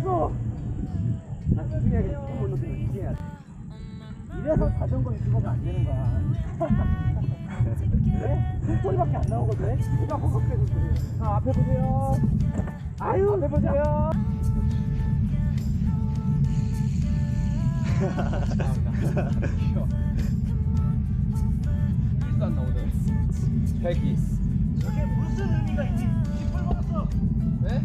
나 죽어. 나 집중해야겠다. 한번 넣으면 집중해야 돼. 이래서 자전거 유튜버가 안 되는 거야. 네? 숨소리밖에 안 나오거든. 누가 허겁대고 그래. 아, 앞에 보세요. 아유, 앞에 보세요. 일도 안 나오네. 백이. 저게 무슨 의미가 있니? 쥐뿔 먹었어. 네?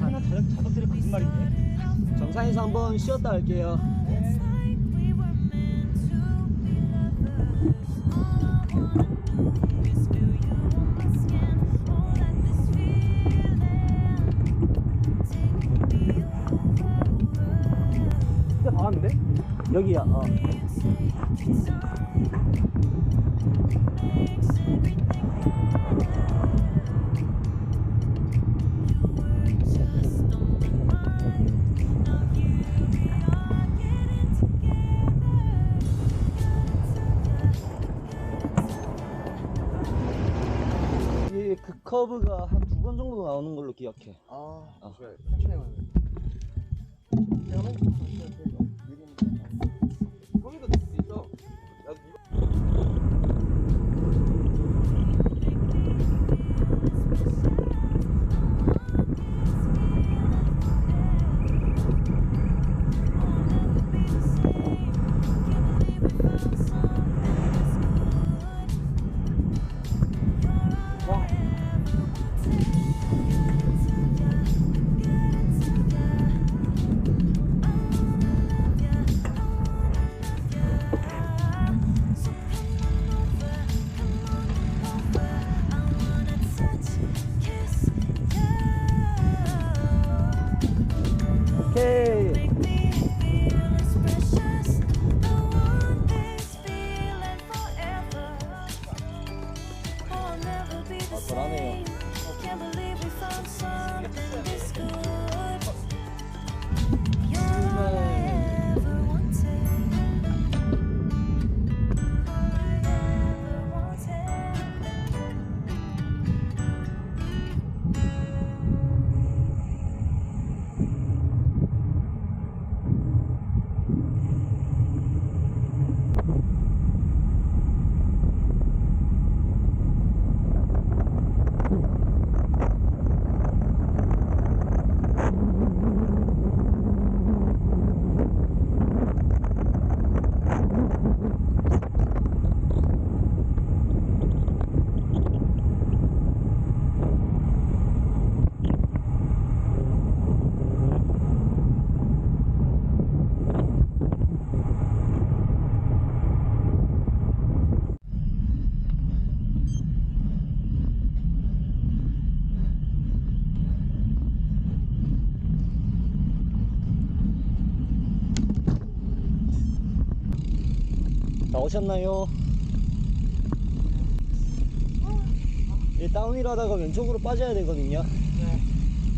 이거나 자석, 자석들이 거짓말인데? 정상에서 한번 쉬었다 갈게요. 진짜 다 왔는데? 여기야. 어. 커브가 한 두 번 정도 나오는 걸로 기억해. 아, 어. 그래. 천천히 가면 돼. 내가 맨 처음 봤을 때 느리니 나오셨나요? 이 다운힐 하다가 왼쪽으로 빠져야 되거든요.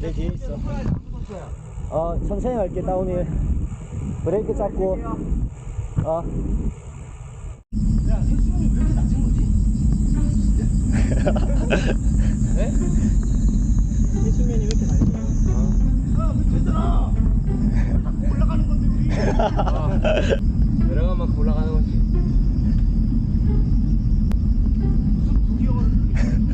내 뒤에 있어. 어, 천천히 갈게, 다운힐. 브레이크 잡고. 어. 야, 세수형이 왜 이렇게 낮은 거지? 네? 내려간 만큼 올라가는 거지.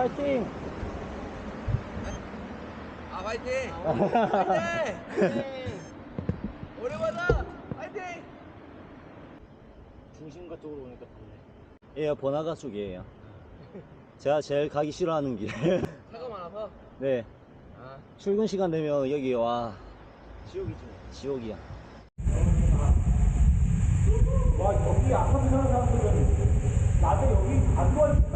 파이팅! 아! 화이팅! 오래 받아! 화이팅! 중심가 쪽으로 오니까 좋네. 예, 번화가 쪽이에요. 제가 제일 가기 싫어하는 길. 차가 많아서? 네. 아 출근 시간 되면 여기 와 지옥이지 지옥이야 와 여기 아까 사는 사람들은 낮에 여기 안 좋아했다.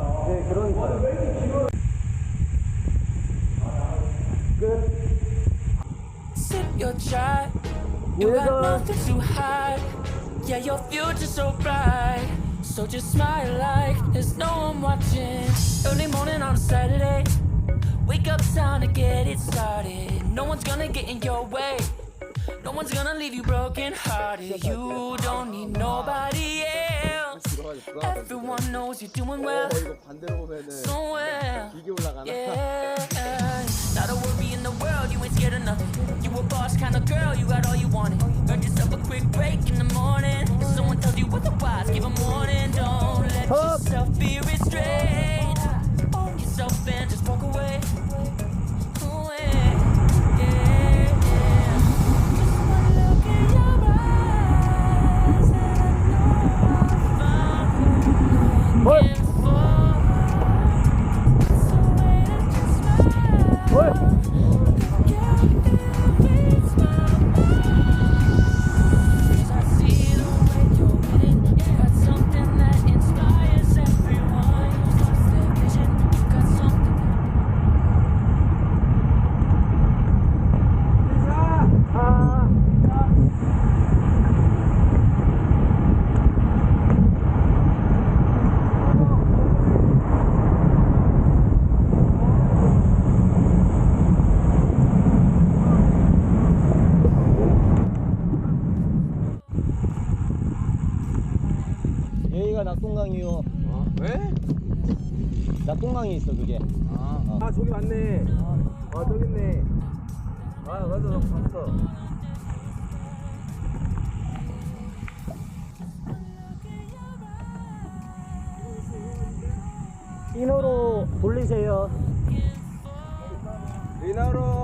Chai. You got nothing to hide. Yeah, your future's so bright. So just smile like there's no one watching. Early morning on a Saturday. Wake up, time to get it started. No one's gonna get in your way. No one's gonna leave you broken hearted. You don't need nobody. 들어가졌어 Everyone knows you're doing well. 어 이거 반대로 보면은 So well. 이게 올라가나? Yeah, not a worry in the world, you ain't scared of nothing. You a boss kind of girl, you got all you wanted. Earn yourself 낙동강이요. 어? 왜? 낙동강이 있어 그게. 아, 아 저기 맞네. 아 저기 있네. 아 맞아 나 봤어. 인호로 돌리세요. 리나로